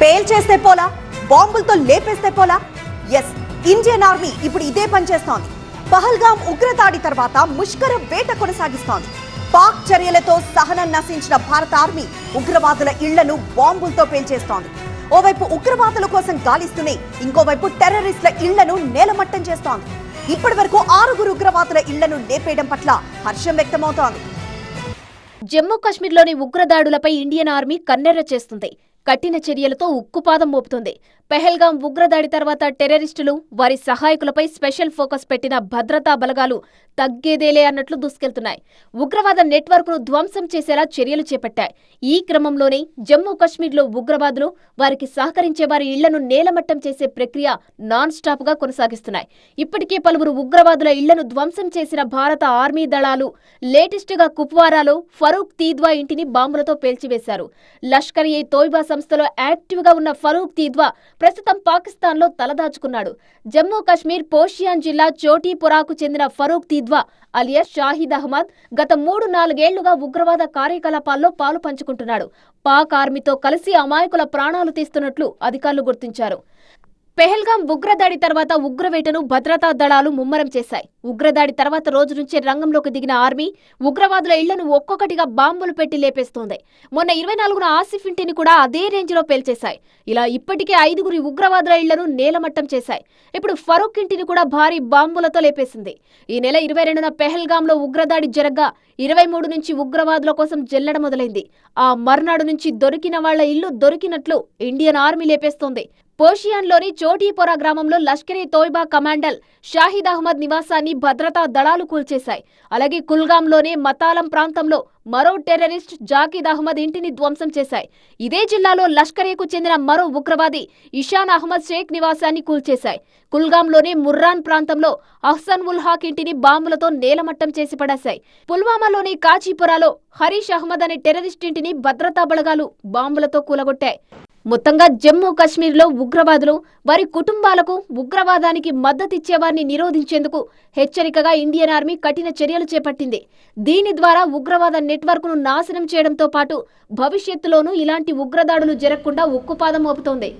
పేల్చేస్తే పోలా? బాంబులతో లేపేస్తే పోలా? Yes Indian army ఇప్పుడు ఇదే పని చేస్తోంది. పహల్గాం ఉగ్రదాడి తర్వాత ముష్కర వేట కొనసాగిస్తోంది. పాక్ చర్యలతో సహనం నశించిన భారత ఆర్మీ ఉగ్రవాదుల ఇళ్ళను బాంబులతో పేల్చేస్తోంది. ఓవైపు ఉగ్రవాదుల కోసం గాలిస్తూనే ఇంకోవైపు టెర్రరిస్టుల ఇళ్ళను నేలమట్టం చేస్తోంది. ఇప్పటి వరకు ఆరుగురు ఉగ్రవాదుల ఇళ్ళను లేపేయడం పట్ల హర్షం వ్యక్తమవుతోంది. జమ్మూ కాశ్మీర్లోని ఉగ్రదాడులపై ఇండియన్ ఆర్మీ కన్నెర్ర చేస్తుంది. కఠిన చర్యలతో ఉక్కుపాదం మోపుతుంది. పెహల్గాం ఉగ్రదాడి తర్వాత టెర్రరిస్టులు వారి సహాయకులపై స్పెషల్ ఫోకస్ పెట్టిన భద్రతా బలగాలు తగ్గేదేలే అన్నట్లు దూసుకెళ్తున్నాయి. ఉగ్రవాద నెట్వర్క్ను ధ్వంసం చేసేలా చర్యలు చేపట్టాయి. ఈ క్రమంలోనే జమ్మూ కాశ్మీర్లో ఉగ్రవాదులు వారికి సహకరించే వారి ఇళ్ళను నేలమట్టం చేసే ప్రక్రియ నాన్ స్టాప్గా కొనసాగిస్తున్నాయి. ఇప్పటికే పలువురు ఉగ్రవాదుల ఇళ్ళను ధ్వంసం చేసిన భారత ఆర్మీ దళాలు లేటెస్ట్గా కుప్వారాలో ఫరూక్ తీద్వా ఇంటిని బాంబులతో పేల్చివేశారు. లష్కర్ ఏ తోయిబా సంస్థలో యాక్టివ్గా ఉన్న ఫరూక్ తీద్వా ప్రస్తుతం పాకిస్తాన్లో తలదాచుకున్నాడు. జమ్మూ కాశ్మీర్ పోషియాన్ జిల్లా చోటీపురాకు చెందిన ఫరూక్ తీద్వా అలియా షాహిద్ అహ్మద్ గత మూడు నాలుగేళ్ళుగా ఉగ్రవాద కార్యకలాపాల్లో పాలు పంచుకుంటున్నాడు. పాక్ ఆర్మీతో కలిసి అమాయకుల ప్రాణాలు తీస్తున్నట్లు అధికారులు గుర్తించారు. పెహల్గాం ఉగ్రదాడి తర్వాత ఉగ్రవేటను భద్రతా దళాలు ముమ్మరం చేశాయి. ఉగ్రదాడి తర్వాత రోజు నుంచే రంగంలోకి దిగిన ఆర్మీ ఉగ్రవాదుల ఇళ్ళను ఒక్కొక్కటిగా బాంబులు పెట్టి లేపేస్తోంది. మొన్న ఇరవై నాలుగున ఆసిఫ్ ఇంటిని కూడా అదే రేంజ్లో పేల్చేశాయి. ఇలా ఇప్పటికే ఐదుగురి ఉగ్రవాదుల ఇళ్ళను నేలమట్టం చేశాయి. ఇప్పుడు ఫరూక్ ఇంటిని కూడా భారీ బాంబులతో లేపేసింది. ఈ నెల ఇరవై రెండున పెహల్గాంలో ఉగ్రదాడి జరగ్గా ఇరవై మూడు నుంచి ఉగ్రవాదుల కోసం జల్లడం మొదలైంది. ఆ మర్నాడు నుంచి దొరికిన వాళ్ళ ఇల్లు దొరికినట్లు ఇండియన్ ఆర్మీ లేపేస్తోంది. పోషియాన్లోని చోటీపోరా గ్రామంలో లష్కరే తోయిబా కమాండర్ షాహిద్ అహ్మద్ నివాసాన్ని భద్రతా దళాలు కూల్చేశాయి. అలాగే కుల్గాంలోని మతాలం ప్రాంతంలో మరో టెర్రరిస్ట్ జాకీద్ అహ్మద్ ఇంటిని ధ్వంసం చేశాయి. ఇదే జిల్లాలో లష్కరేకు చెందిన మరో ఉగ్రవాది ఇషాన్ అహ్మద్ షేక్ నివాసాన్ని కూల్చేశాయి. కుల్గాంలోని ముర్రాన్ ప్రాంతంలో అహ్సన్ ఉల్ హాక్ ఇంటిని బాంబులతో నేలమట్టం చేసి పడేశాయి. పుల్వామాలోని కాచీపురాలో హరీష్ అహ్మద్ అనే టెర్రరిస్ట్ ఇంటిని భద్రతా బలగాలు బాంబులతో కూలగొట్టాయి. మొత్తంగా జమ్మూ కాశ్మీర్లో ఉగ్రవాదులు వారి కుటుంబాలకు ఉగ్రవాదానికి మద్దతిచ్చేవారిని నిరోధించేందుకు హెచ్చరికగా ఇండియన్ ఆర్మీ కఠిన చర్యలు చేపట్టింది. దీని ద్వారా ఉగ్రవాద నెట్వర్క్ను నాశనం చేయడంతో పాటు భవిష్యత్తులోనూ ఇలాంటి ఉగ్రదాడులు జరగకుండా ఉక్కుపాదం మోపుతోంది.